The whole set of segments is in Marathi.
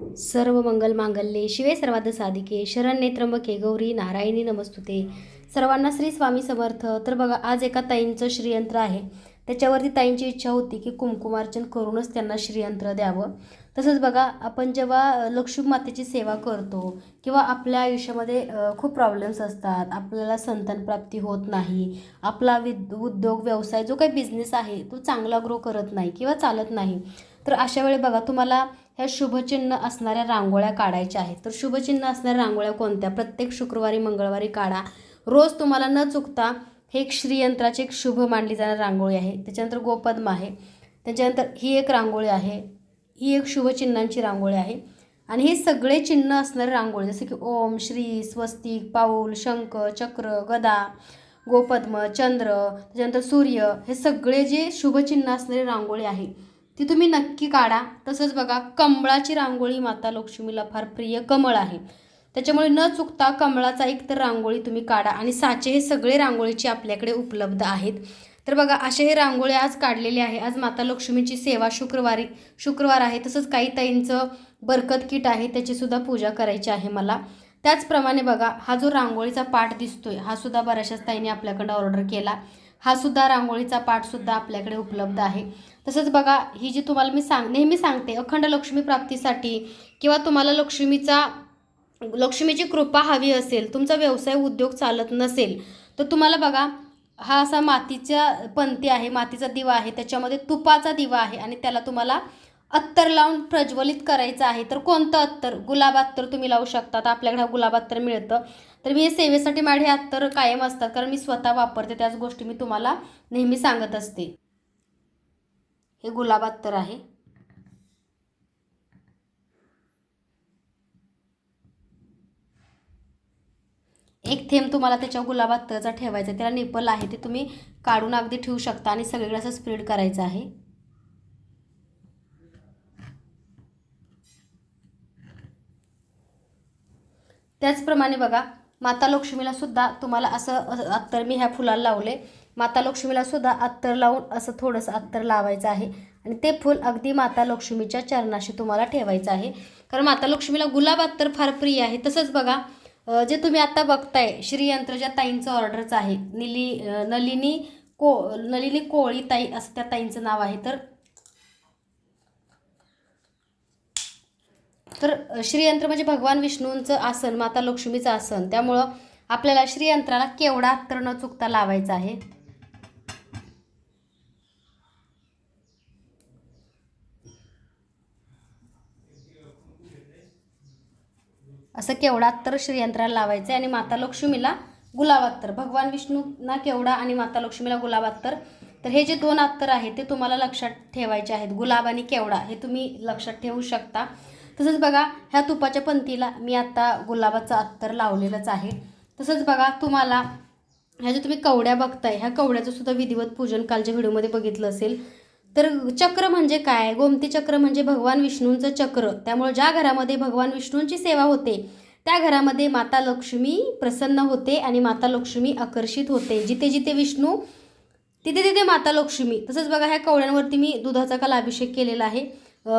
सर्व मंगल मांगल्ये शिवे सर्वाद साधिके शरण त्र्यंबके गौरी नारायणी नमस्तुते. सर्वांना श्री स्वामी समर्थ. तर बघा आज एका ताईंचं श्रीयंत्र आहे. त्याच्यावरती ताईंची इच्छा होती की कुंकुमार्चन करूनच त्यांना श्रीयंत्र द्यावं. तसंच बघा आपण जेव्हा लक्ष्मी मातेची सेवा करतो किंवा आपल्या आयुष्यामध्ये खूप प्रॉब्लेम्स असतात. आपल्याला संतानप्राप्ती होत नाही. आपला विद उद्योग व्यवसाय जो काही बिझनेस आहे तो चांगला ग्रो करत नाही किंवा चालत नाही. तर अशा वेळी बघा तुम्हाला ह्या शुभचिन्ह असणाऱ्या रांगोळ्या काढायच्या आहेत. तर शुभचिन्ह असणाऱ्या रांगोळ्या कोणत्या? प्रत्येक शुक्रवारी मंगळवारी काढा. रोज तुम्हाला न चुकता हे एक श्रीयंत्राची एक शुभ मानली जाणारी रांगोळी आहे. त्याच्यानंतर गोपद्म आहे. त्याच्यानंतर ही एक रांगोळी आहे. ही एक शुभचिन्हांची रांगोळी आहे. आणि हे सगळे चिन्ह असणारे रांगोळी जसे की ओम श्री स्वस्तिक पाऊल शंख चक्र गदा गोपद्म चंद्र त्याच्यानंतर सूर्य हे सगळे जे शुभचिन्ह असणारी रांगोळी आहे ती तुम्ही नक्की काढा. तसंच बघा कमळाची रांगोळी माता लक्ष्मीला फार प्रिय कमळ आहे. त्याच्यामुळे न चुकता कमळाचा एक तर रांगोळी तुम्ही काढा आणि साचे हे सगळे रांगोळीचे आपल्याकडे उपलब्ध आहेत. तर बघा असे हे रांगोळी आज काढलेले आहे. आज माता लक्ष्मीची सेवा शुक्रवारी शुक्रवार आहे. तसंच काही ताईंचं बरकत किट आहे त्याचीसुद्धा पूजा करायची आहे मला. त्याचप्रमाणे बघा हा जो रांगोळीचा पाठ दिसतोय हा सुद्धा बऱ्याचशाच ताईंनी आपल्याकडं ऑर्डर केला. हा सुद्धा रांगोळीचा पाठसुद्धा आपल्याकडे उपलब्ध आहे. तसंच बघा ही जी तुम्हाला मी सांग नेहमी सांगते अखंड लक्ष्मी प्राप्तीसाठी किंवा तुम्हाला लक्ष्मीचा लक्ष्मीची कृपा हवी असेल तुमचा व्यवसाय उद्योग चालत नसेल तर तुम्हाला बघा हा असा मातीच्या पंथी आहे मातीचा दिवा आहे त्याच्यामध्ये तुपाचा दिवा आहे आणि त्याला तुम्हाला अत्तर लावून प्रज्वलित करायचं आहे. तर कोणतं अत्तर? गुलाब अत्तर तुम्ही लावू शकता. तर आपल्याकडे हा गुलाब अत्तर मिळतं. तर मी हे सेवेसाठी माझे हे अत्तर कायम असतात कारण मी स्वतः वापरते त्याच गोष्टी मी तुम्हाला नेहमी सांगत असते. हे गुलाब आहे एक थेंब तुम्हाला त्याच्या गुलाब अत्तरचा ठेवायचा आहे. त्याला निपल आहे ते तुम्ही काढून अगदी ठेवू शकता आणि सगळीकडे असं स्प्रेड करायचं आहे त्याचप्रमाणे बघा माता लक्ष्मीला सुद्धा तुम्हाला असं अत्तर मी ह्या फुलाला लावले. माता लक्ष्मीला सुद्धा अत्तर लावून असं थोडंसं अत्तर लावायचं आहे. आणि ते फूल अगदी माता लक्ष्मीच्या चरणाशी तुम्हाला ठेवायचं आहे. कारण माता लक्ष्मीला गुलाब अत्तर फार प्रिय आहे. तसंच बघा जे तुम्ही आता बघताय श्रीयंत्र ज्या ताईंचं ऑर्डरचं आहे. निली नलिनी को नलिनी कोळी ताई असं त्या ताईंचं नाव आहे. तर तर श्रीयंत्र म्हणजे भगवान विष्णूंचं आसन माता लक्ष्मीचं आसन. त्यामुळं आपल्याला श्रीयंत्राला केवढा तर न चुकता लावायचा आहे? असं केवढा तर श्रीयंत्राला लावायचं आहे आणि माता लक्ष्मीला गुलाब अत्तर भगवान विष्णूंना केवढा आणि माता लक्ष्मीला गुलाब अत्तर तर हे जे दोन अत्तर आहेत ते तुम्हाला लक्षात ठेवायचे आहेत. गुलाब आणि केवडा हे तुम्ही लक्षात ठेवू शकता. तसंच बघा ह्या तुपाच्या पंथीला मी आत्ता गुलाबाचं अत्तर लावलेलंच आहे. तसंच बघा तुम्हाला ह्या ज्या तुम्ही कवड्या बघताय ह्या कवड्याचं सुद्धा विधिवत पूजन कालच्या व्हिडिओमध्ये बघितलं असेल. तर चक्र म्हणजे काय? गोमती चक्र म्हणजे भगवान विष्णूंचं चक्र. त्यामुळे ज्या घरामध्ये भगवान विष्णूंची सेवा होते त्या घरामध्ये माता लक्ष्मी प्रसन्न होते आणि माता लक्ष्मी आकर्षित होते. जिथे जिथे विष्णू तिथे तिथे माता लक्ष्मी. तसंच बघा ह्या कवड्यांवरती मी दुधाचा काल अभिषेक केलेला आहे.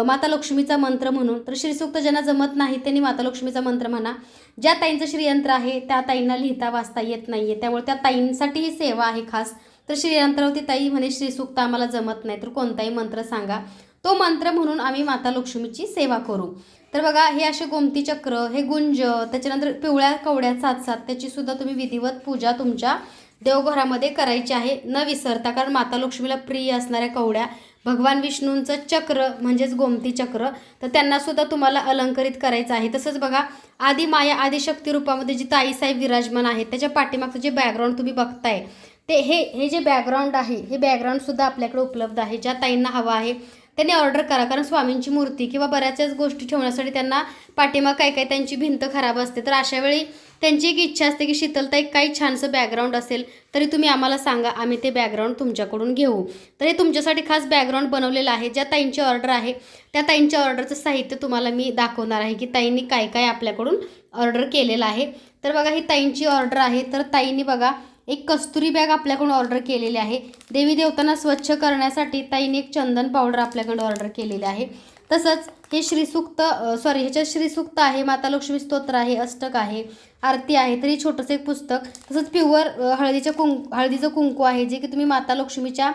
माता लक्ष्मीचा मंत्र म्हणून. तर श्रीसूक्त ज्यांना जमत नाही त्यांनी माता लक्ष्मीचा मंत्र म्हणा. ज्या ताईंचं श्रीयंत्र आहे त्या ताईंना लिहिता वाचता येत नाही आहे त्यामुळे त्या ताईंसाठी ही सेवा आहे खास. तर श्रीयंत्रावरती ताई म्हणे श्रीसूक्त आम्हाला जमत नाही. तर कोणताही मंत्र सांगा. तो मंत्र म्हणून आम्ही माता लक्ष्मीची सेवा करू. तर बघा हे असे गोमती चक्र हे गुंज त्याच्यानंतर पिवळ्या कवड्या सात सात त्याची सुद्धा तुम्ही विधिवत पूजा तुमच्या देवघरामध्ये करायची आहे. न विसरता कारण माता लक्ष्मीला प्रिय असणाऱ्या कवड्या भगवान विष्णूंचं चक्र म्हणजेच गोमती चक्र तर त्यांना सुद्धा तुम्हाला अलंकरित करायचं आहे. तसंच बघा आदी माया आदिशक्ती रूपामध्ये जी ताईसाहेब विराजमान आहेत त्याच्या पाठीमागचं जे बॅकग्राऊंड तुम्ही बघताय ते हे हे जे बॅकग्राऊंड आहे हे बॅकग्राऊंडसुद्धा आपल्याकडे उपलब्ध आहे ज्या ताईंना हवं आहे त्यांनी ऑर्डर करा. कारण स्वामींची मूर्ती किंवा बऱ्याचशाच गोष्टी ठेवण्यासाठी त्यांना पाठीमाग काय काय त्यांची भिंत खराब असते. तर अशावेळी त्यांची एक इच्छा असते की शीतलता एक काही छानसं बॅकग्राऊंड असेल तरी तुम्ही आम्हाला सांगा आम्ही ते बॅकग्राऊंड तुमच्याकडून घेऊ. तर हे तुमच्यासाठी खास बॅकग्राऊंड बनवलेलं आहे ज्या ताईंची ऑर्डर आहे त्या ताईंच्या ऑर्डरचं साहित्य तुम्हाला मी दाखवणार आहे की ताईंनी काय काय आपल्याकडून ऑर्डर केलेलं आहे. तर बघा ही ताईंची ऑर्डर आहे. तर ताईंनी बघा एक कस्तुरी बॅग आपल्याकडून ऑर्डर केलेली आहे. देवी देवतांना स्वच्छ करण्यासाठी ताईने एक चंदन पावडर आपल्याकडून ऑर्डर केलेली आहे. तसंच हे श्रीसूक्त सॉरी ह्याच्यात श्रीसूक्त आहे माता लक्ष्मी स्तोत्र आहे अष्टक आहे आरती आहे तरी छोटंसं एक पुस्तक. तसंच प्युअर हळदीच्या कुंक हळदीचं कुंकू आहे जे की तुम्ही माता लक्ष्मीच्या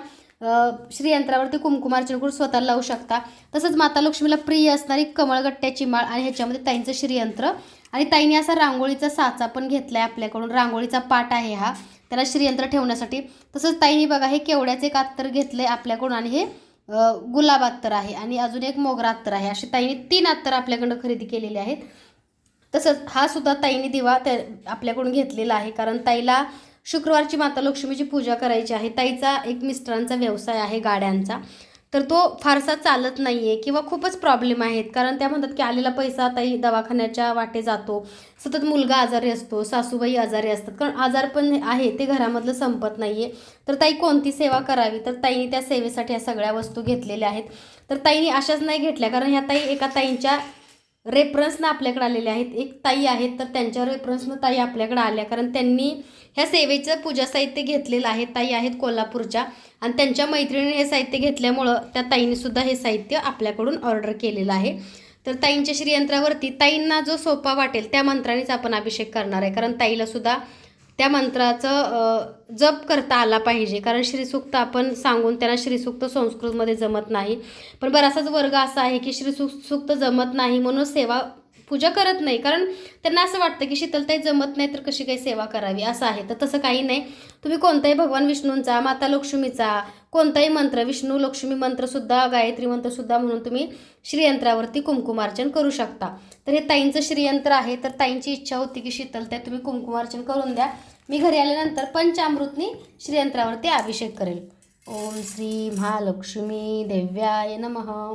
श्रीयंत्रावरती कुंकुमार्चन करून स्वतःला लावू शकता. तसंच माता लक्ष्मीला प्रिय असणारी कमळगट्ट्याची माळ आणि ह्याच्यामध्ये ताईंचं श्रीयंत्र. आणि ताईने असा रांगोळीचा साचा पण घेतला आहे आपल्याकडून रांगोळीचा पाट आहे हा त्याला श्रीयंत्र ठेवण्यासाठी. तसंच ताईने बघा हे केवड्याचे एक अत्तर घेतलं आहे आपल्याकडून आणि हे गुलाब अत्तर आहे आणि अजून एक मोगरा अत्तर आहे. अशी ताईने तीन अत्तर आपल्याकडं खरेदी केलेले आहेत. तसंच हा सुद्धा ताईने दिवा त्या आपल्याकडून घेतलेला आहे. कारण ताईला शुक्रवारची माता लक्ष्मीची पूजा करायची आहे. ताईचा एक मिस्टरांचा व्यवसाय आहे गाड्यांचा. तर तो फारसा चालत नाही आहे किंवा खूपच प्रॉब्लेम आहेत. कारण त्या म्हणतात की आलेला पैसा ताई दवाखान्याच्या वाटे जातो. सतत मुलगा आजारी असतो सासूबाई आजारी असतात. कारण आजार पण आहे ते घरामधलं संपत नाही आहे तर ताई कोणती सेवा करावी? तर ताईने त्या सेवेसाठी या सगळ्या वस्तू घेतलेल्या आहेत. तर ताईने अशाच नाही घेतल्या. कारण ह्या ताई एका ताईंच्या रेफरन्सनं आपल्याकडे आलेले आहेत. एक ताई आहेत तर त्यांच्या रेफरन्सनं ताई आपल्याकडे आल्या. कारण त्यांनी ह्या सेवेचं पूजा साहित्य घेतलेलं आहे. ताई आहेत कोल्हापूरच्या. आणि त्यांच्या मैत्रिणीने हे साहित्य घेतल्यामुळं त्या ताईंनीसुद्धा हे साहित्य आपल्याकडून ऑर्डर केलेलं आहे. तर ताईंच्या श्रीयंत्रावरती ताईंना जो सोपा वाटेल त्या मंत्रानेच आपण अभिषेक करणार आहे. कारण ताईलासुद्धा त्या मंत्राचं जप करता आला पाहिजे. कारण श्रीसूक्त आपण सांगून त्यांना श्रीसूक्त संस्कृतमध्ये जमत नाही. पण बराचसाच वर्ग असा आहे की श्रीसूक्त सूक्त जमत नाही म्हणून सेवा पूजा करत नाही. कारण त्यांना असं वाटतं की शीतलताई जमत नाही तर कशी काही सेवा करावी? असं आहे. तर तसं काही नाही. तुम्ही कोणताही भगवान विष्णूंचा माता लक्ष्मीचा कोणताही मंत्र विष्णू लक्ष्मी मंत्रसुद्धा गायत्री मंत्रसुद्धा म्हणून तुम्ही श्रीयंत्रावरती कुंकुमार्चन करू शकता. तर हे ताईंचं श्रीयंत्र आहे. तर ताईंची इच्छा होती की शीतलताई तुम्ही कुंकुमार्चन करून द्या. मी घरी आल्यानंतर पंचामृतनी श्रीयंत्रावरती अभिषेक करेल. ओम श्री महालक्ष्मी देव्याय नमः.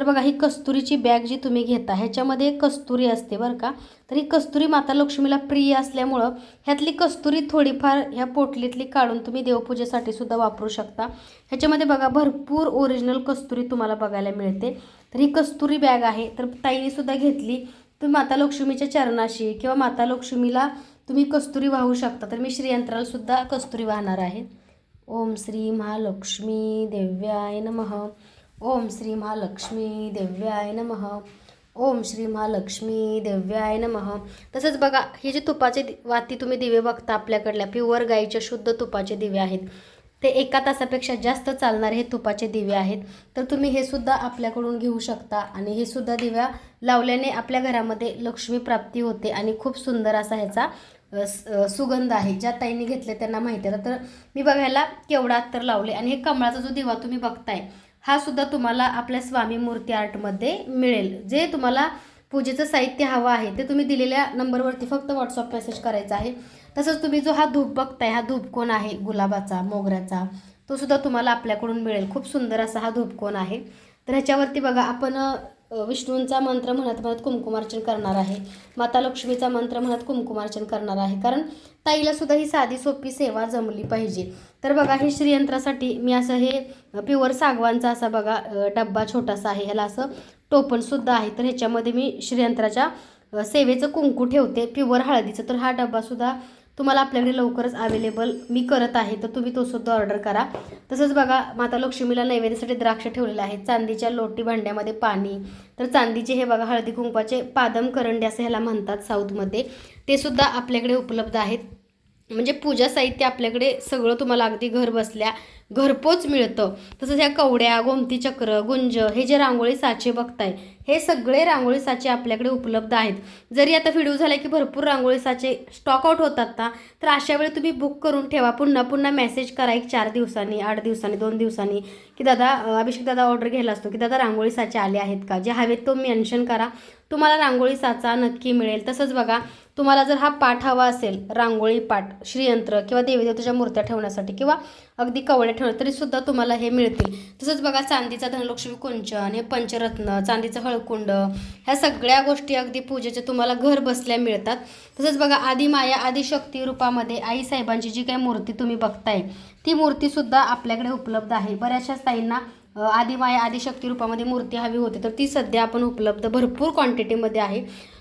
तर बघा ही कस्तुरीची बॅग जी तुम्ही घेता ह्याच्यामध्ये कस्तुरी असते बरं का. तर ही कस्तुरी माता लक्ष्मीला प्रिय असल्यामुळं ह्यातली कस्तुरी थोडीफार ह्या पोटलीतली काढून तुम्ही देवपूजेसाठी सुद्धा वापरू शकता. ह्याच्यामध्ये बघा भरपूर ओरिजिनल कस्तुरी तुम्हाला बघायला मिळते. तर ही कस्तुरी बॅग आहे तर ताईने सुद्धा घेतली. तुम्ही माता लक्ष्मीच्या चरणाशी किंवा माता लक्ष्मीला तुम्ही कस्तुरी वाहू शकता. तर मी श्रीयंत्रालासुद्धा कस्तुरी वाहणार आहे. ओम श्री महालक्ष्मी देव्याय नमः. ओम श्री महालक्ष्मी देव्याय नम. ओम श्री महालक्ष्मी देव्याय नम. तसंच बघा हे जे तुपाचे दि- वाती तुम्ही दिवे बघता आपल्याकडल्या प्युअर गाईच्या शुद्ध तुपाचे दिवे आहेत. ते एका तासापेक्षा जास्त चालणारे हे तुपाचे दिवे आहेत. तर तुम्ही हे सुद्धा आपल्याकडून घेऊ शकता आणि हे सुद्धा दिव्या लावल्याने आपल्या घरामध्ये लक्ष्मी प्राप्ती होते आणि खूप सुंदर असा ह्याचा स- सुगंध आहे. ज्या ताईंनी घेतले त्यांना माहिती आहे. तर मी बघायला केवढा तर लावले आणि हे कमळाचा जो दिवा तुम्ही बघताय हा सुद्धा तुम्हाला आपल्या स्वामी मूर्ती आर्टमध्ये मिळेल. जे तुम्हाला पूजेचं साहित्य हवं आहे ते तुम्ही दिलेल्या नंबरवरती फक्त व्हॉट्सअप मेसेज करायचा आहे. तसंच तुम्ही जो हा धूप बघताय हा धूपकोन आहे गुलाबाचा मोगऱ्याचा तो सुद्धा तुम्हाला आपल्याकडून मिळेल. खूप सुंदर असा हा धूपकोन आहे. तर ह्याच्यावरती बघा आपण विष्णूंचा मंत्र म्हणत म्हणत कुमकुमार्चन करणार आहे. माता लक्ष्मीचा मंत्र म्हणत कुंकुमार्चन करणार आहे. कारण ताईला सुद्धा ही साधी सोपी सेवा जमली पाहिजे. तर बघा हे श्रीयंत्रासाठी मी असं हे प्युअर सागवानचा असा बघा डब्बा छोटासा आहे. ह्याला असं टोपणसुद्धा आहे. तर ह्याच्यामध्ये मी श्रीयंत्राच्या सेवेचं कुंकू ठेवते. प्युअर हळदीचं. तर हा डब्बासुद्धा तुम्हाला आपल्याकडे लवकरच अवेलेबल मी करत आहे तर तुम्ही तो सुद्धा ऑर्डर करा. तसंच बघा माता लक्ष्मीला नैवेद्यासाठी द्राक्ष ठेवलेले आहेत चांदीच्या लोटी भांड्यामध्ये पाणी. तर चांदीचे हे बघा हळदी कुंकवाचे पादम करंडे असं ह्याला म्हणतात साऊथमध्ये ते सुद्धा आपल्याकडे उपलब्ध आहेत. म्हणजे पूजा साहित्य आपल्याकडे सगळं तुम्हाला अगदी घर बसल्या घरपोच मिळतं. तसंच ह्या कवड्या गोमती चक्र गुंज हे जे रांगोळी साचे बघताय हे सगळे रांगोळी साचे आपल्याकडे उपलब्ध आहेत. जरी आता व्हिडिओ झाला की भरपूर रांगोळी साचे स्टॉक आउट होतात ना तर अशा वेळी तुम्ही बुक करून ठेवा. पुन्हा पुन्हा मेसेज करा एक चार दिवसांनी आठ दिवसांनी दोन दिवसांनी की दादा अभिषेक दादा ऑर्डर घ्यायला असतो की दादा रांगोळी साचे आले आहेत का? जे हवेत तो मेन्शन करा. तुम्हाला रांगोळी साचा नक्की मिळेल. तसंच बघा तुम्हाला जर हा पाठ हवा असेल रांगोळी पाठ श्रीयंत्र किंवा देवीदेवतेच्या मूर्त्या ठेवण्यासाठी किंवा अगदी कवड्या ठेवण्या तरी सुद्धा तुम्हाला हे मिळतील. तसंच बघा चांदीचा धनलक्ष्मी कुंचन हे पंचरत्न चांदीचं हळकुंड ह्या सगळ्या गोष्टी अगदी पूजेच्या तुम्हाला घर बसल्या मिळतात. तसंच बघा आदिमाया आदिशक्ती रूपामध्ये आई साहेबांची जी काही मूर्ती तुम्ही बघताय ती मूर्तीसुद्धा आपल्याकडे उपलब्ध आहे. बऱ्याचशा ताईंना आदिमाया आदिशक्ती रूपामध्ये मूर्ती हवी होती तर ती सध्या आपण उपलब्ध भरपूर क्वांटिटीमध्ये आहे.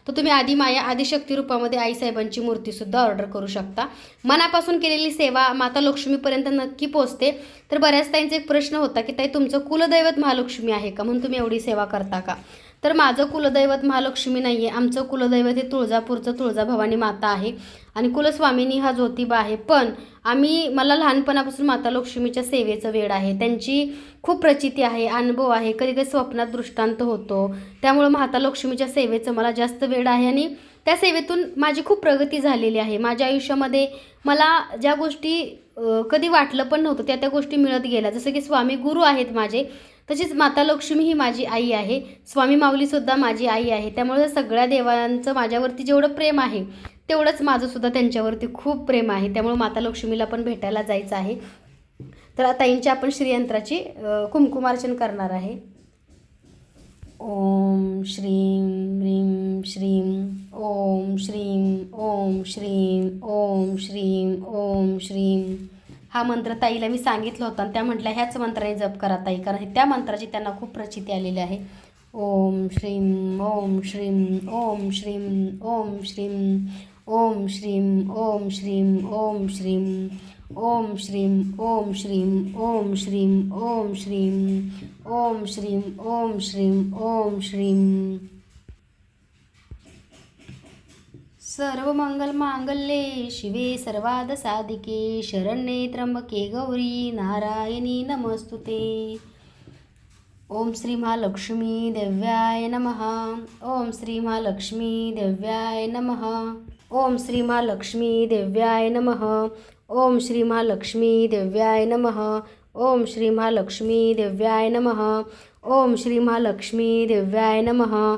तर तुम्ही आधी माया आदिशक्ती रूपामध्ये आईसाहेबांची मूर्तीसुद्धा ऑर्डर करू शकता. मनापासून केलेली सेवा माता लक्ष्मीपर्यंत नक्की पोचते तर बऱ्याच ताईंचा एक प्रश्न होता की ताई तुमचं कुलदैवत महालक्ष्मी आहे का? म्हणून तुम्ही एवढी सेवा करता का? तर माझं कुलदैवत महालक्ष्मी नाही आहे आमचं कुलदैवत हे तुळजापूरचं तुळजाभवानी माता आहे. आणि कुलस्वामिनी हा ज्योतिबा आहे. पण आम्ही मला लहानपणापासून माता लक्ष्मीच्या सेवेचं वेळ आहे. त्यांची खूप प्रचिती आहे अनुभव आहे. कधी कधी स्वप्नात दृष्टांत होतो. त्यामुळं माता लक्ष्मीच्या सेवेचं मला जास्त वेळ आहे. आणि त्या सेवेतून माझी खूप प्रगती झालेली आहे. माझ्या आयुष्यामध्ये मला ज्या गोष्टी कधी वाटलं पण नव्हतं त्या त्या गोष्टी मिळत गेल्या. जसं की स्वामी गुरु आहेत माझे. तशीच माता लक्ष्मी ही माझी आई आहे. स्वामी माऊलीसुद्धा माझी आई आहे. त्यामुळे सगळ्या देवांचं माझ्यावरती जेवढं प्रेम आहे तेवढंच माझंसुद्धा त्यांच्यावरती खूप प्रेम आहे. त्यामुळे माता लक्ष्मीला पण भेटायला जायचं आहे. तर आता आपण श्रीयंत्राची कुमकुमार्चन कुंकुमार्चन करणार आहे. ओम श्रीं ह्रीं श्रीं ओम श्रीं ओम श्रीं ओम श्रीं ओम श्रीं. हा मंत्र ताईला मी सांगितलं होतं आणि त्या म्हटल्या ह्याच मंत्राने जप करा ताई कारण त्या मंत्राची त्यांना खूप प्रचिती आलेली आहे ओम श्रीं ओम श्रीं ओम श्रीं ओम श्रीं ओम श्रीं ओम श्रीम ओम श्रीम ओम श्रीं ओम श्रीम ओम श्रीम ओम श्रीम ओम श्रीम ओम श्रीं ओम सर्व मंगल मांगल्ये शिवे सर्वाद साधिके शरण्ये त्र्यंबके गौरी नारायणी नमस्तुते। ओम श्री महालक्ष्मी देव्याय नमः। ओम श्री महालक्ष्मी देव्याय नमः। ओम श्री महालक्ष्मी देव्याय नमः। ओम श्री महालक्ष्मी देव्याय नमः। ओम श्री महालक्ष्मी देव्याय नमः। ओम श्री महालक्ष्मी देव्याय नमः।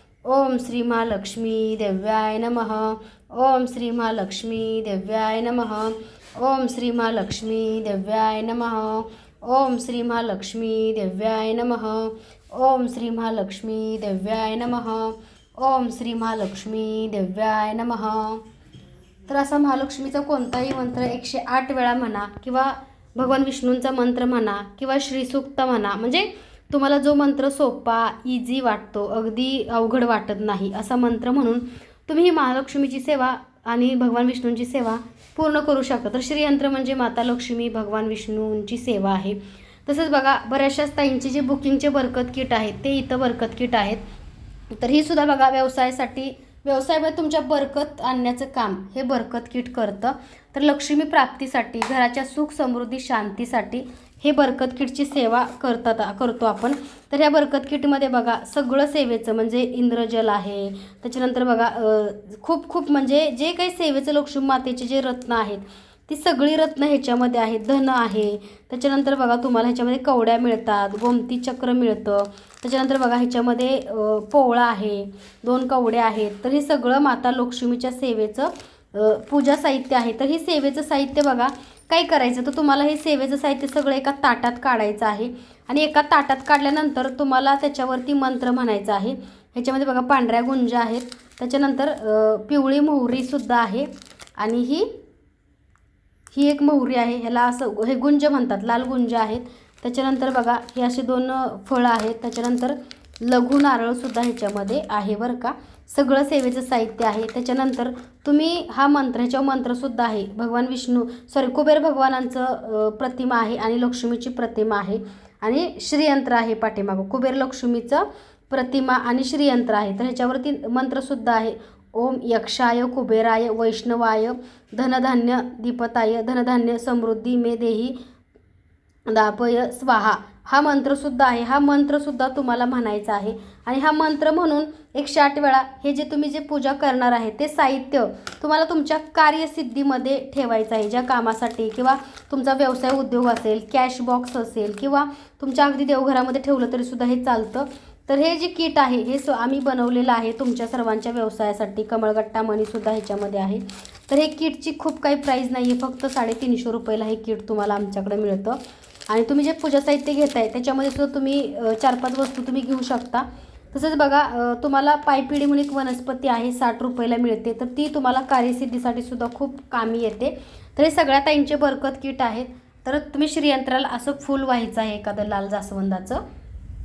ओम श्री महालक्ष्मी देव्याय नमः। ओम श्री महालक्ष्मी देव्याय नमः। ओम श्री महालक्ष्मी देव्याय नमः। ओम श्री महालक्ष्मी देव्याय नमः। ओम श्री महालक्ष्मी देव्याय नमः। ओम श्री महालक्ष्मी देव्याय नमः। तर असा महालक्ष्मीचा कोणताही मंत्र एकशे आठ वेळा म्हणा किंवा भगवान विष्णूंचा मंत्र म्हणा किंवा श्रीसूक्त म्हणा म्हणजे तुम्हाला जो मंत्र सोपा इझी वाटतो अगदी अवघड वाटत नाही असा मंत्र म्हणून तुम्ही ही महालक्ष्मीची सेवा आणि भगवान विष्णूंची सेवा पूर्ण करू शकता. तर श्रीयंत्र म्हणजे माता लक्ष्मी भगवान विष्णूंची सेवा आहे. तसंच बघा बऱ्याचशाच ताईंचे जे बुकिंगचे बरकत किट आहेत ते इथं बरकत किट आहेत. तर ही सुद्धा बघा व्यवसायासाठी व्यवसायामध्ये तुमच्या बरकत आणण्याचं काम हे बरकत किट करतं. तर लक्ष्मी प्राप्तीसाठी घराच्या सुख समृद्धी शांतीसाठी हे बरकत किटची सेवा करतात करतो आपण. तर ह्या बरकत किटमध्ये बघा सगळं सेवेचं म्हणजे इंद्रजल आहे. त्याच्यानंतर बघा खूप खूप म्हणजे जे काही सेवेचं लक्ष्मी मातेचे जे रत्न आहेत ती सगळी रत्न ह्याच्यामध्ये आहेत. धन आहे. त्याच्यानंतर बघा तुम्हाला ह्याच्यामध्ये कवड्या मिळतात गोमती चक्र मिळतं. त्याच्यानंतर बघा ह्याच्यामध्ये पोवळा आहे दोन कवड्या आहेत. तर हे सगळं माता लक्ष्मीच्या सेवेचं पूजा साहित्य आहे. तर हे सेवेचं साहित्य बघा काय करायचं तर तुम्हाला हे सेवेचं साहित्य सगळं एका ताटात काढायचं आहे. आणि एका ताटात काढल्यानंतर तुम्हाला त्याच्यावरती मंत्र म्हणायचा आहे. ह्याच्यामध्ये बघा पांढऱ्या गुंजा आहेत. त्याच्यानंतर पिवळी मोहरीसुद्धा आहे. आणि ही ही एक मोहरी आहे. ह्याला असं हे गुंज म्हणतात लाल गुंज आहेत. त्याच्यानंतर बघा हे असे दोन फळं आहेत. त्याच्यानंतर लघु नारळसुद्धा ह्याच्यामध्ये आहे बरं का. सगळं सेवेचं साहित्य आहे. त्याच्यानंतर तुम्ही हा मंत्राच्या मंत्रसुद्धा आहे. भगवान विष्णू सॉरी कुबेर भगवानांचं प्रतिमा आहे आणि लक्ष्मीची प्रतिमा आहे आणि श्रीयंत्र आहे पाठीमागं. कुबेर लक्ष्मीचं प्रतिमा आणि श्रीयंत्र आहे. तर ह्याच्यावरती मंत्रसुद्धा आहे. ओम यक्षाय कुबेराय वैष्णवाय धनधान्य दीपताय धनधान्य समृद्धी मे देही दापय स्वाहा. हा मंत्रसुद्धा आहे. हा मंत्रसुद्धा तुम्हाला म्हणायचा आहे. आणि हा मंत्र म्हणून एकशे आठ वेळा हे जे तुम्ही जे पूजा करणार आहे ते साहित्य तुम्हाला तुमच्या कार्यसिद्धीमध्ये ठेवायचं आहे. ज्या कामासाठी किंवा तुमचा व्यवसाय उद्योग असेल कॅश बॉक्स असेल किंवा तुमच्या अगदी देवघरामध्ये ठेवलं तरीसुद्धा हे चालतं. तर हे जे किट आहे हे स आम्ही बनवलेलं आहे तुमच्या सर्वांच्या व्यवसायासाठी. कमळगट्टा मणीसुद्धा ह्याच्यामध्ये आहे. तर हे किटची खूप काही प्राईज नाही आहे फक्त साडेतीनशे रुपयाला हे किट तुम्हाला आमच्याकडे मिळतं. आणि तुम्ही जे पूजा साहित्य घेताय त्याच्यामध्ये सुद्धा तुम्ही चार पाच वस्तू तुम्ही घेऊ शकता. तसंच बघा तुम्हाला पायपिढी म्हणून एक वनस्पती आहे साठ रुपयाला मिळते. तर ती तुम्हाला कार्यसिद्धीसाठी सुद्धा खूप कामी येते. तर हे सगळ्या ताईंचे बरकत किट आहेत. तर तुम्ही श्रीयंत्राला असं फुल व्हायचं आहे एखादं लाल जास्वंदाचं.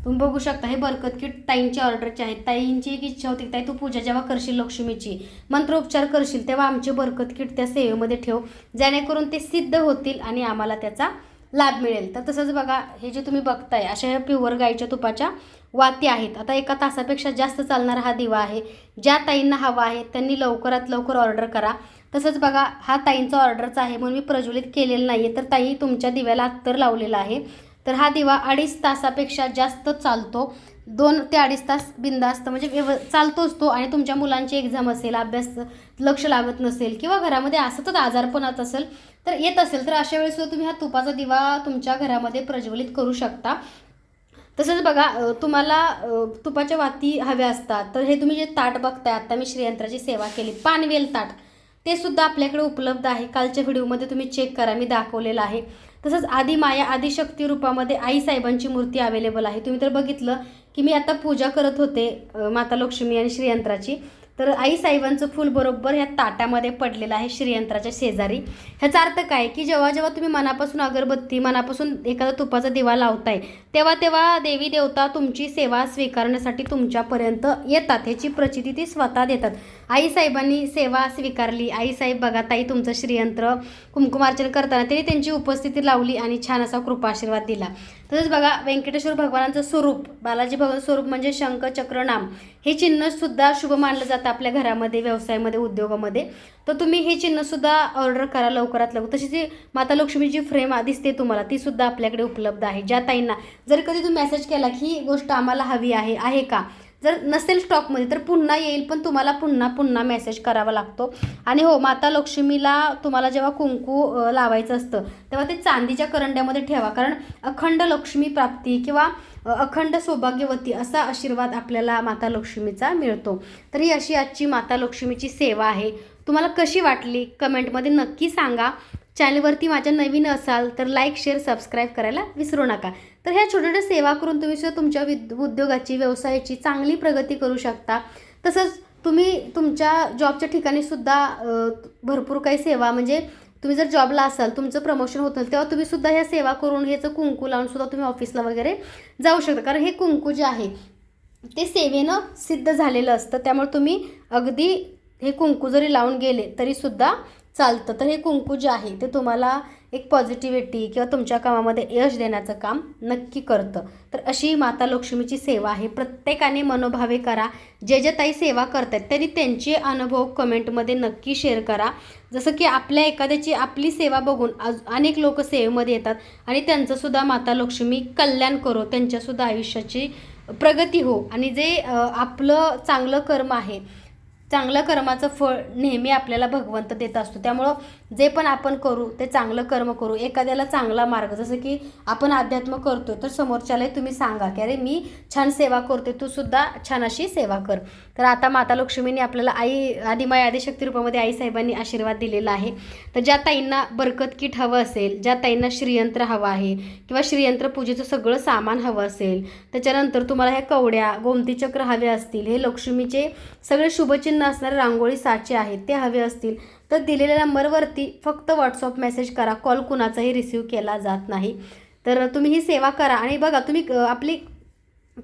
तुम्ही बघू शकता हे बरकत किट ताईंची ऑर्डरचे आहेत. ताईंची एक इच्छा होती की ताई तू पूजा जेव्हा करशील लक्ष्मीची मंत्रोपचार करशील तेव्हा आमचे बरकत किट त्या सेवेमध्ये ठेव. जेणेकरून ते सिद्ध होतील आणि आम्हाला त्याचा लाभ मिळेल. तर तसंच बघा हे जे तुम्ही बघताय अशा ह्या प्युअर गाईच्या तुपाच्या वाती आहेत. आता एका तासापेक्षा जास्त चालणारा हा दिवा आहे. ज्या ताईंना हवा आहे त्यांनी लवकरात लवकर ऑर्डर करा. तसंच बघा हा ताईंचा ऑर्डरचा आहे म्हणून मी प्रज्वलित केलेलं नाही आहे तर ताई तुमच्या दिव्याला अत्तर लावलेला आहे. तर हा दिवा अडीच तासापेक्षा जास्त चालतो. दोन ते अडीच तास बिंदास्त म्हणजे व्यव चालतोच तो आणि तुमच्या मुलांची एक्झाम असेल अभ्यास लक्ष लागत नसेल किंवा घरामध्ये असतच आजारपणात असेल तर येत असेल तर अशा वेळेस सुद्धा तुम्ही हा तुपाचा दिवा तुमच्या घरामध्ये प्रज्वलित करू शकता. तसंच बघा तुम्हाला तुपाच्या वाती हव्या असतात तर हे तुम्ही जे ताट बघताय आत्ता मी श्रीयंत्राची सेवा केली पानवेल ताट ते सुद्धा आपल्याकडे उपलब्ध आहे. कालच्या व्हिडिओमध्ये तुम्ही चेक करा मी दाखवलेलं आहे. तसंच आदी माया आदिशक्ती रूपामध्ये आई साहेबांची मूर्ती अवेलेबल आहे. तुम्ही तर बघितलं की मी आता पूजा करत होते माता लक्ष्मी आणि श्रीयंत्राची. तर आई साहेबांचं फूल बरोबर ह्या ताटामध्ये पडलेलं आहे श्रीयंत्राच्या शेजारी. ह्याचा अर्थ काय की जेव्हा जेव्हा तुम्ही मनापासून अगरबत्ती मनापासून एखादा तुपाचा दिवा लावताय तेव्हा तेव्हा देवी देवता तुमची सेवा स्वीकारण्यासाठी तुमच्यापर्यंत येतात. ह्याची प्रचिती ती स्वतः देतात. आई साहेबांनी सेवा स्वीकारली. आई साहेब बघा ताई तुमचं श्रीयंत्र कुंकुमार्चन करताना त्यांनी त्यांची उपस्थिती लावली आणि छान असा कृपा आशीर्वाद दिला. तसंच बघा व्यंकटेश्वर भगवानांचं स्वरूप बालाजी भगवान स्वरूप म्हणजे शंख चक्रनाम हे चिन्हसुद्धा शुभ मानलं जातं आपल्या घरामध्ये व्यवसायामध्ये उद्योगामध्ये. तर तुम्ही हे चिन्हसुद्धा ऑर्डर करा लवकरात लवकर. तशी जी माता लक्ष्मीची फ्रेम दिसते तुम्हाला ती सुद्धा आपल्याकडे उपलब्ध आहे. ज्या ताईंना जर कधी तुम्ही मेसेज केला की ही गोष्ट आम्हाला हवी आहे आहे का? जर नसेल स्टॉकमध्ये तर पुन्हा येईल पण तुम्हाला पुन्हा पुन्हा मेसेज करावा लागतो. आणि हो माता लक्ष्मीला तुम्हाला जेव्हा कुंकू लावायचं असतं तेव्हा ते चांदीच्या करंड्यामध्ये ठेवा. कारण अखंड लक्ष्मी प्राप्ती किंवा अखंड सौभाग्यवती असा आशीर्वाद आपल्याला माता लक्ष्मीचा मिळतो. तर ही अशी आजची माता लक्ष्मीची सेवा आहे. तुम्हाला कशी वाटली? कमेंटमध्ये नक्की सांगा. चॅनलवरती माझ्या नवीन असाल तर लाईक शेअर सबस्क्राईब करायला विसरू नका. तर ह्या छोट्या छोट्या सेवा करून तुम्ही सुद्धा तुमच्या विद उद्योगाची व्यवसायाची चांगली प्रगती करू शकता. तसंच तुम्ही तुमच्या जॉबच्या ठिकाणी सुद्धा भरपूर काही सेवा म्हणजे तुम्ही जर जॉबला असाल तुमचं प्रमोशन होत नसेल तेव्हा तुम्ही सुद्धा ह्या सेवा करून ह्याचं कुंकू लावून सुद्धा तुम्ही ऑफिसला वगैरे जाऊ शकता. कारण हे कुंकू जे आहे ते सेवेनं सिद्ध झालेलं असतं. त्यामुळे तुम्ही अगदी हे कुंकू जरी लावून गेले तरीसुद्धा चालतं. तर हे कुंकू जे आहे ते तुम्हाला एक पॉझिटिव्हिटी किंवा तुमच्या कामामध्ये यश देण्याचं काम नक्की करतं. तर अशी माता लक्ष्मीची सेवा आहे. प्रत्येकाने मनोभावे करा. जे जे ताई सेवा करतात त्यांनी त्यांचे अनुभव कमेंटमध्ये नक्की शेअर करा. जसं की आपल्या एखाद्याची आपली सेवा बघून आज अनेक लोक सेवेमध्ये येतात आणि त्यांचंसुद्धा माता लक्ष्मी कल्याण करो. त्यांच्यासुद्धा आयुष्याची प्रगती हो. आणि जे आपलं चांगलं कर्म आहे चांगलं कर्माचं फळ नेहमी आपल्याला भगवंत देत असतो. त्यामुळं जे पण आपण करू ते चांगलं कर्म करू एखाद्याला चांगला मार्ग जसं की आपण अध्यात्म करतो तर समोरच्यालाही तुम्ही सांगा की अरे मी छान सेवा करते तू सुद्धा छान अशी सेवा कर. तर आता माता लक्ष्मीने आपल्याला आई आदिमाय आदिशक्ती रूपामध्ये आई साहेबांनी आशीर्वाद दिलेला आहे. तर ज्या ताईंना बरकत किट हवं असेल ज्या ताईंना श्रीयंत्र हवं आहे किंवा श्रीयंत्र पूजेचं सगळं सामान हवं असेल त्याच्यानंतर तुम्हाला ह्या कवड्या गोमतीचक्र हवे असतील हे लक्ष्मीचे सगळे शुभचिन्ह असणारे रांगोळी साचे आहेत ते हवे असतील. तर दिलेल्या नंबरवरती फक्त व्हॉट्सअप मेसेज करा. कॉल कुणाचाही रिसीव केला जात नाही. तर तुम्ही ही सेवा करा आणि बघा तुम्ही आपली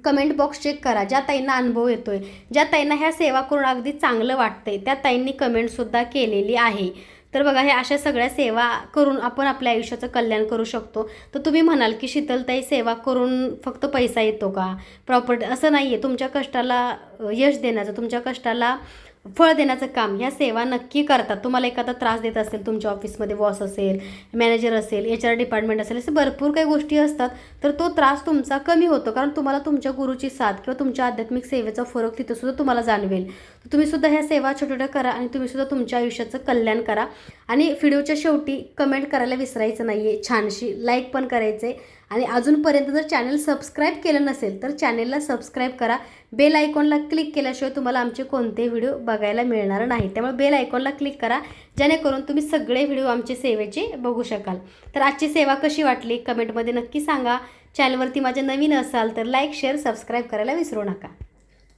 कमेंट बॉक्स चेक करा. ज्या ताईंना अनुभव येतोय ज्या ताईंना ह्या सेवा करून अगदी चांगलं वाटतंय त्या ताईंनी कमेंटसुद्धा केलेली आहे. तर बघा हे अशा सगळ्या सेवा करून आपण आपल्या आयुष्याचं कल्याण करू शकतो. तर तुम्ही म्हणाल की शीतलताई सेवा करून फक्त पैसा येतो का? प्रॉपर्टी असं नाही आहे तुमच्या कष्टाला यश देण्याचं तुमच्या कष्टाला फळ देण्याचं काम ह्या सेवा नक्की करतात. तुम्हाला एखादा त्रास देत असेल तुमच्या ऑफिसमध्ये बॉस असेल मॅनेजर असेल एच आर डिपार्टमेंट असेल असे भरपूर काही गोष्टी असतात तर तो त्रास तुमचा कमी होतो. कारण तुम्हाला तुमच्या गुरुची साथ किंवा तुमच्या आध्यात्मिक सेवेचा फरक तिथंसुद्धा तुम्हाला जाणवेल. तर तुम्ही सुद्धा ह्या सेवा छोट्या छोट्या करा आणि तुम्ही सुद्धा तुमच्या आयुष्याचं कल्याण करा. आणि व्हिडिओच्या शेवटी कमेंट करायला विसरायचं नाही आहे छानशी लाईक पण करायचं आहे आणि अजूनपर्यंत जर चॅनल सबस्क्राईब केलं नसेल तर चॅनलला सबस्क्राईब करा. बेल आयकॉनला क्लिक केल्याशिवाय तुम्हाला आमचे कोणते व्हिडिओ बघायला मिळणार नाही. त्यामुळे बेल आयकॉनला क्लिक करा. जेणेकरून तुम्ही सगळे व्हिडिओ आमचे सेवेचे बघू शकाल. तर आजची सेवा कशी वाटली? कमेंटमध्ये नक्की सांगा. चॅनलवरती माझ्या नवीन असाल तर लाईक शेअर सबस्क्राईब करायला विसरू नका.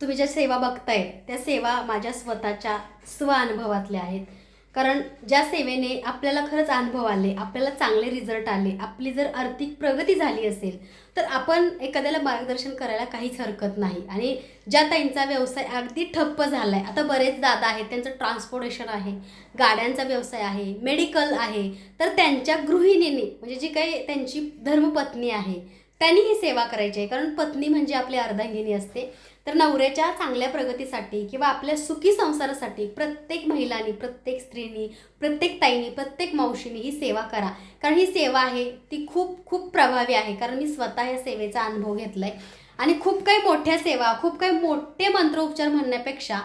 तुम्ही ज्या सेवा बघताय त्या सेवा माझ्या स्वतःच्या स्वअनुभवातल्या आहेत. कारण ज्या सेवेने आपल्याला खरंच अनुभव आले आपल्याला चांगले रिझल्ट आले आपली जर आर्थिक प्रगती झाली असेल तर आपण एखाद्याला मार्गदर्शन करायला काहीच हरकत नाही. आणि ज्या ताईंचा व्यवसाय अगदी ठप्प झाला आहे आता बरेच दादा आहेत त्यांचं ट्रान्सपोर्टेशन आहे गाड्यांचा व्यवसाय आहे मेडिकल आहे तर त्यांच्या गृहिणीने म्हणजे जी काही त्यांची धर्मपत्नी आहे त्यांनी ही सेवा करायची आहे. कारण पत्नी म्हणजे आपली अर्धांगिनी असते. तर नवऱ्याच्या चांगल्या प्रगतीसाठी किंवा आपल्या सुखी संसारासाठी प्रत्येक महिलांनी प्रत्येक स्त्रीनी प्रत्येक ताईनी प्रत्येक मावशीने ही सेवा करा. कारण ही सेवा आहे ती खूप खूप प्रभावी आहे. कारण मी स्वतः या सेवेचा अनुभव घेतला आहे आणि खूप काही मोठ्या सेवा खूप काही मोठे मंत्रोपचार म्हणण्यापेक्षा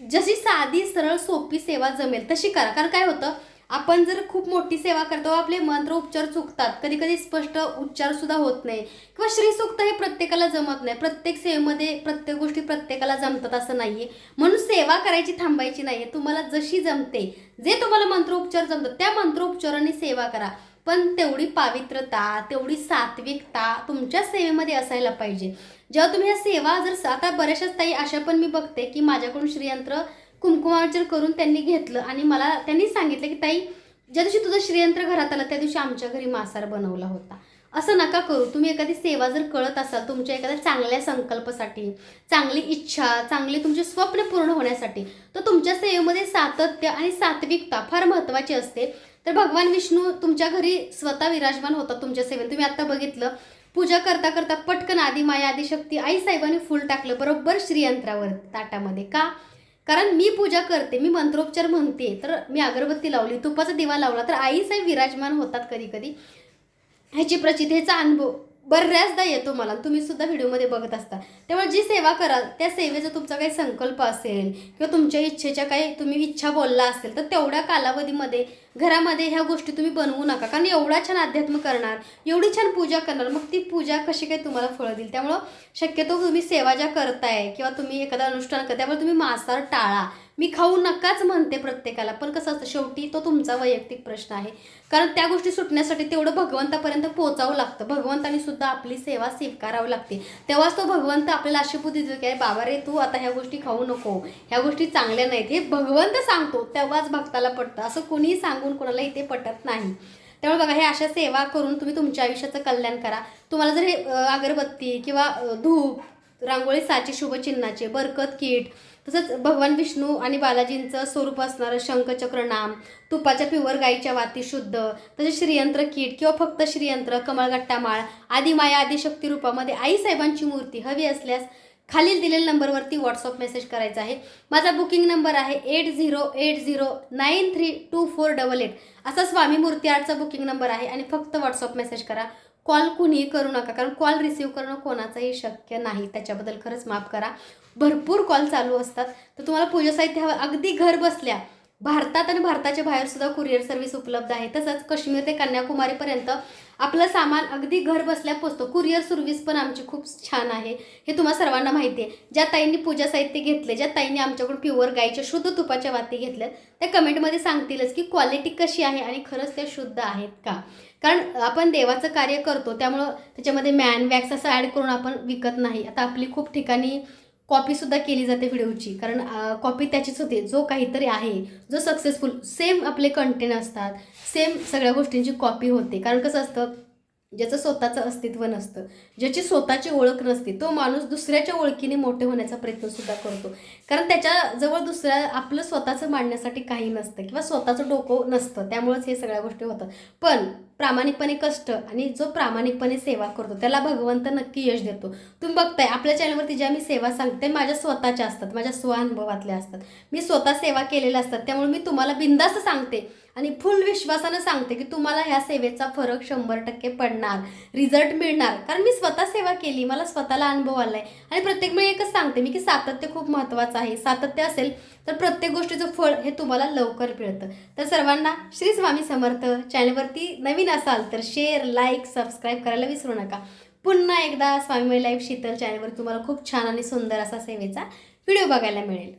जशी साधी सरळ सोपी सेवा जमेल तशी करा. कारण काय होतं? आपण जर खूप मोठी सेवा करतो आपले मंत्र उपचार चुकतात कधी कधी स्पष्ट उच्चार सुद्धा होत नाही. किंवा श्रीसूक्त हे प्रत्येकाला जमत नाही. प्रत्येक सेवेमध्ये प्रत्येक गोष्टी प्रत्येकाला जमतात असं नाहीये. म्हणून सेवा करायची थांबायची नाहीये. तुम्हाला जशी जमते जे तुम्हाला मंत्रोपचार जमतात त्या मंत्रोपचारांनी सेवा करा. पण तेवढी पावित्रता तेवढी सात्विकता तुमच्या सेवेमध्ये असायला पाहिजे. जेव्हा तुम्ही ह्या सेवा जर आता बऱ्याचशाच ताई अशा पण मी बघते की माझ्याकडून श्रीयंत्र कुमकुमार्चन करून त्यांनी घेतलं. आणि मला त्यांनी सांगितलं की ताई ज्या दिवशी तुझं श्रीयंत्र घरात आलं त्या दिवशी आमच्या घरी मासार बनवला होता. असं नका करू. तुम्ही एखादी सेवा जर कळत असाल तुमच्या एखाद्या चांगल्या संकल्पासाठी चांगली इच्छा चांगली तुमचे स्वप्न पूर्ण होण्यासाठी तर तुमच्या सेवेमध्ये सातत्य आणि सात्विकता फार महत्त्वाची असते. तर भगवान विष्णू तुमच्या घरी स्वतः विराजमान होतात तुमच्या सेवेत. तुम्ही आता बघितलं पूजा करता करता पटकन आदिमाया माया आई साहेबांनी फुल टाकलं बरोबर श्रीयंत्रावर ताटामध्ये. का? कारण मी पूजा करते मी मंत्रोपचार म्हणते तर मी अगरबत्ती लावली तुपाचा दिवा लावला तर आईसाहेब विराजमान होतात कधी कधी. ह्याची प्रचिती ह्याचा अनुभव. बऱ्याचदा येतो मला. तुम्ही सुद्धा व्हिडिओमध्ये बघत असता. त्यामुळे जी सेवा कराल त्या सेवेचा तुमचा काही संकल्प असेल किंवा तुमच्या इच्छेच्या काही तुम्ही इच्छा बोलला असेल तर तेवढ्या कालावधीमध्ये घरामध्ये ह्या गोष्टी तुम्ही बनवू नका. कारण एवढा छान अध्यात्म करणार एवढी छान पूजा करणार मग ती पूजा कशी काही तुम्हाला फळं देईल? त्यामुळं शक्यतो तुम्ही सेवा ज्या करताय किंवा तुम्ही एखादा अनुष्ठान करताय त्यामुळे तुम्ही मांसाहार टाळा. मी खाऊ नकाच म्हणते प्रत्येकाला पण कसं असतं शेवटी तो तुमचा वैयक्तिक प्रश्न आहे. कारण त्या गोष्टी सुटण्यासाठी तेवढं भगवंतापर्यंत पोचावं लागतं. भगवंतानी सुद्धा आपली सेवा स्वीकारावी लागते. तेव्हाच तो भगवंत आपल्याला अशी बुद्धी देतो की "अरे बाबा रे तू आता ह्या गोष्टी खाऊ नको. ह्या गोष्टी चांगल्या नाहीत. हे भगवंत सांगतो तेव्हाच भक्ताला पटतं. असं कोणीही सांगून कोणाला इथे पटत नाही. त्यामुळे बघा हे अशा सेवा करून तुम्ही तुमच्या आयुष्याचं कल्याण करा. तुम्हाला जर हे अगरबत्ती किंवा धूप रांगोळी साची शुभचिन्हाचे बरकत कीट तसंच भगवान विष्णू आणि बालाजींचं स्वरूप असणारं शंखचक्र नाम तुपाच्या प्युअर गाईच्या वाती शुद्ध तसेच श्रीयंत्र कीट किंवा फक्त श्रीयंत्र कमळगट्टा माळ आदी माया आदी रूपामध्ये आई साहेबांची मूर्ती हवी असल्यास खालील दिलेल्या नंबरवरती व्हॉट्सअप मेसेज करायचा आहे. माझा बुकिंग नंबर आहे eight zero eight zero nine three two four double eight असा स्वामी मूर्ती आर्टचा बुकिंग नंबर आहे आणि फक्त व्हॉट्सअप मेसेज करा. कॉल कुणीही करू नका कारण कॉल रिसीव करणं कोणाचंही शक्य नाही. त्याच्याबद्दल खरंच माफ करा. भरपूर कॉल चालू असतात. तर तुम्हाला पूजा साहित्य हवं अगदी घर बसल्या भारतात आणि भारताच्या बाहेर सुद्धा कुरिअर सर्व्हिस उपलब्ध आहे. तसंच काश्मीर ते कन्याकुमारीपर्यंत आपलं सामान अगदी घर बसल्या पोचतो. कुरिअर सर्व्हिस पण आमची खूप छान आहे. हे तुम्हा सर्वांना माहिती आहे. ज्या ताईंनी पूजा साहित्य घेतले ज्या ताईंनी आमच्याकडून प्युअर गाईच्या शुद्ध तुपाच्या वाती घेतल्या त्या कमेंटमध्ये सांगतीलच की क्वालिटी कशी आहे आणि खरंच त्या शुद्ध आहेत का? कारण आपण देवाचं कार्य करतो त्यामुळं त्याच्यामध्ये मॅन वॅक्स असं ॲड करून आपण विकत नाही. आता आपली खूप ठिकाणी कॉपीसुद्धा केली जाते व्हिडिओची. कारण कॉपी त्याचीच होते. जो काहीतरी आहे जो सक्सेसफुल सेम आपले कंटेंट असतात सेम सगळ्या गोष्टींची कॉपी होते. कारण कसं असतं ज्याचं स्वतःचं अस्तित्व नसतं ज्याची स्वतःची ओळख नसते तो माणूस दुसऱ्याच्या ओळखीने मोठे होण्याचा प्रयत्नसुद्धा करतो. कारण त्याच्याजवळ दुसऱ्या आपलं स्वतःचं मांडण्यासाठी काही नसतं किंवा स्वतःचं डोकं नसतं त्यामुळेच हे सगळ्या गोष्टी होतात. पण प्रामाणिकपणे कष्ट आणि जो प्रामाणिकपणे सेवा करतो त्याला भगवंत नक्की यश देतो. तुम्ही बघताय आपल्या चॅनलवरती ज्या मी सेवा सांगते माझ्या स्वतःच्या असतात माझ्या स्वानुभवातल्या असतात. मी स्वतः सेवा केलेल्या असतात त्यामुळे मी तुम्हाला बिंदास्त सांगते. आणि फुल विश्वासानं सांगते की तुम्हाला ह्या सेवेचा फरक शंभर टक्के पडणार रिझल्ट मिळणार. कारण मी स्वतः सेवा केली मला स्वतःला अनुभव आला आहे आणि प्रत्येक वेळी एकच सांगते मी की सातत्य खूप महत्त्वाचं आहे. सातत्य असेल तर प्रत्येक गोष्टीचं फळ हे तुम्हाला लवकर मिळतं. तर सर्वांना श्री स्वामी समर्थ चॅनलवरती नवीन असाल तर शेअर लाईक सबस्क्राईब करायला विसरू नका. पुन्हा एकदा स्वामी लाईफ शीतल चॅनलवर तुम्हाला खूप छान आणि सुंदर असा सेवेचा व्हिडिओ बघायला मिळेल.